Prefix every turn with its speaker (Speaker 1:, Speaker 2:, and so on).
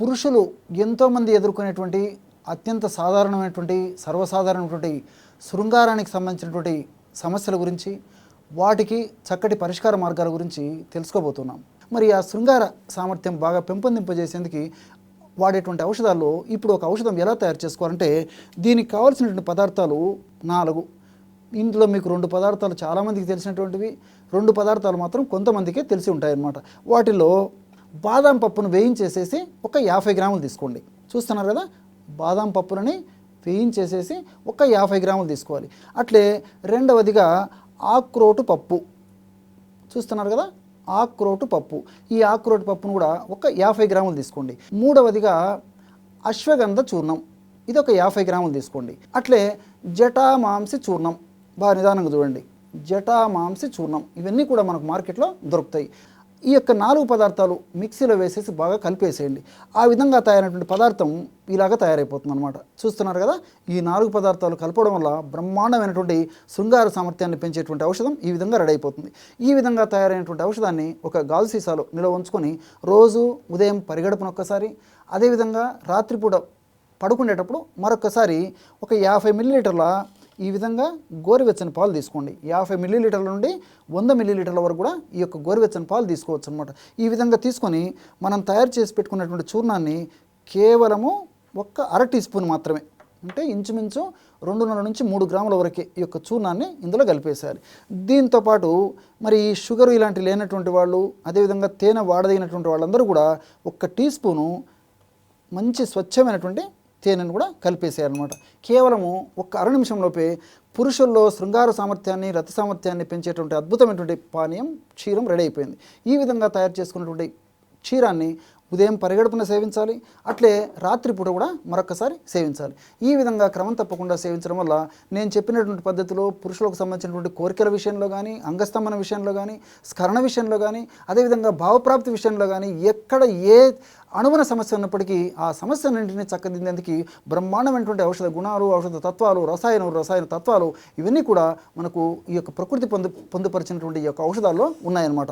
Speaker 1: పురుషులు ఎంతోమంది ఎదుర్కొనేటువంటి అత్యంత సాధారణమైనటువంటి సర్వసాధారణమైనటువంటి శృంగారానికి సంబంధించినటువంటి సమస్యల గురించి వాటికి చక్కటి పరిష్కార మార్గాల గురించి తెలుసుకోబోతున్నాం. మరి ఆ శృంగార సామర్థ్యం బాగా పెంపొందింపజేసేందుకు వాడేటువంటి ఔషధాల్లో ఇప్పుడు ఒక ఔషధం ఎలా తయారు చేసుకోవాలంటే దీనికి కావాల్సినటువంటి పదార్థాలు నాలుగు. ఇందులో మీకు రెండు పదార్థాలు చాలామందికి తెలిసినటువంటివి రెండు పదార్థాలు మాత్రం కొంతమందికే తెలిసి ఉంటాయన్నమాట. వాటిలో బాదం పప్పును వేయించేసేసి ఒక యాభై గ్రాములు తీసుకోండి. చూస్తున్నారు కదా? బాదం పప్పులని వేయించేసేసి ఒక యాభై గ్రాములు తీసుకోవాలి. అట్లే రెండవదిగా ఆక్రోటు పప్పు. చూస్తున్నారు కదా? ఆక్రోటు పప్పు. ఈ ఆక్రోటు పప్పును కూడా ఒక యాభై గ్రాములు తీసుకోండి. మూడవదిగా అశ్వగంధ చూర్ణం. ఇది ఒక యాభై గ్రాములు తీసుకోండి. అట్లే జటామాంసి చూర్ణం. బాగా నిదానంగా చూడండి. జటామాంసి చూర్ణం. ఇవన్నీ కూడా మనకు మార్కెట్లో దొరుకుతాయి. ఈ యొక్క నాలుగు పదార్థాలు మిక్సీలో వేసేసి బాగా కలిపేసేయండి. ఆ విధంగా తయారైనటువంటి పదార్థం ఇలాగ తయారైపోతుంది అనమాట చూస్తున్నారు కదా ఈ నాలుగు పదార్థాలు కలపడం వల్ల బ్రహ్మాండమైనటువంటి శృంగార సామర్థ్యాన్ని పెంచేటువంటి ఔషధం ఈ విధంగా రెడీ అయిపోతుంది. ఈ విధంగా తయారైనటువంటి ఔషధాన్ని ఒక గాజు సీసాలో నిల్వ ఉంచుకొని రోజు ఉదయం పరిగడపను ఒక్కసారి అదేవిధంగా రాత్రిపూట పడుకునేటప్పుడు మరొకసారి ఒక యాభై మిల్లీలీటర్ల ఈ విధంగా గోరువెచ్చని పాలు తీసుకోండి. యాభై మిల్లీలీటర్ల నుండి వంద మిల్లీలీటర్ల వరకు కూడా ఈ యొక్క గోరువెచ్చని పాలు తీసుకోవచ్చు అనమాట ఈ విధంగా తీసుకొని మనం తయారు చేసి పెట్టుకున్నటువంటి చూర్ణాన్ని కేవలము ఒక్క అర టీ స్పూన్ మాత్రమే అంటే ఇంచుమించు రెండున్నర నుంచి మూడు గ్రాముల వరకే ఈ యొక్క చూర్ణాన్ని ఇందులో కలిపేసేయాలి. దీంతోపాటు మరి ఈ షుగర్ ఇలాంటి లేనటువంటి వాళ్ళు అదేవిధంగా తేనె వాడదగినటువంటి వాళ్ళందరూ కూడా ఒక్క టీ స్పూను మంచి స్వచ్ఛమైనటువంటి తేనెను కూడా కలిపేసేయాలన్నమాట కేవలము ఒక్క అర నిమిషంలోపే పురుషుల్లో శృంగార సామర్థ్యాన్ని రతి సామర్థ్యాన్ని పెంచేటువంటి అద్భుతమైనటువంటి పానీయం క్షీరం రెడీ అయిపోయింది. ఈ విధంగా తయారు చేసుకున్నటువంటి క్షీరాన్ని ఉదయం పరిగెడుపున సేవించాలి అట్లే రాత్రిపూట కూడా మరొకసారి సేవించాలి. ఈ విధంగా క్రమం తప్పకుండా సేవించడం వల్ల నేను చెప్పినటువంటి పద్ధతిలో పురుషులకు సంబంధించినటువంటి కోరికల విషయంలో కానీ అంగస్తంభన విషయంలో కానీ స్కరణ విషయంలో కానీ అదేవిధంగా భావప్రాప్తి విషయంలో కానీ ఎక్కడ ఏ అణువున సమస్య ఉన్నప్పటికీ ఆ సమస్యలన్నింటినీ చక్కదిద్దేందుకు బ్రహ్మాండమైనటువంటి ఔషధ గుణాలు ఔషధ తత్వాలు రసాయన రసాయన తత్వాలు ఇవన్నీ కూడా మనకు ఈ యొక్క ప్రకృతి పొందు పొందుపరిచినటువంటి ఈ యొక్క ఔషధాల్లో ఉన్నాయన్నమాట.